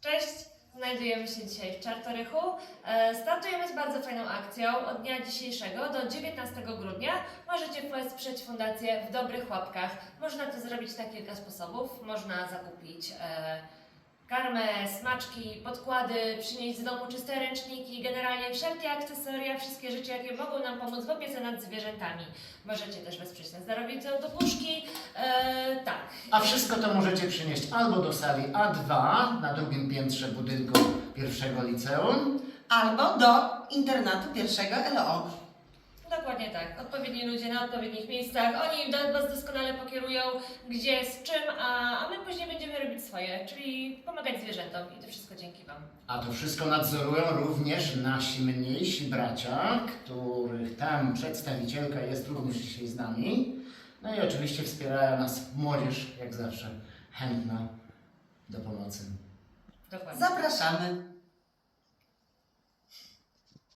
Cześć! Znajdujemy się dzisiaj w Czartorychu. E, Startujemy z bardzo fajną akcją. Od dnia dzisiejszego do 19 grudnia możecie wesprzeć fundację w dobrych łapkach. Można to zrobić na kilka sposobów. Można zakupić e, karmę, smaczki, podkłady, przynieść z domu czyste ręczniki, generalnie wszelkie akcesoria, wszystkie rzeczy, jakie mogą nam pomóc w opiece nad zwierzętami. Możecie też wesprzeć na zdrowicę do puszki. E, tak. A wszystko to możecie przynieść albo do sali A2 na drugim piętrze budynku pierwszego liceum, albo do internatu pierwszego LO. Dokładnie tak. Odpowiedni ludzie na odpowiednich miejscach. Oni do- Was doskonale pokierują, gdzie, z czym, a, a my później będziemy robić swoje, czyli pomagać zwierzętom i to wszystko dzięki Wam. a to wszystko nadzorują również nasi mniejsi bracia, których tam przedstawicielka jest również dzisiaj z nami. No i oczywiście wspierają nas młodzież, jak zawsze, chętna do pomocy. Dokładnie. Zapraszamy.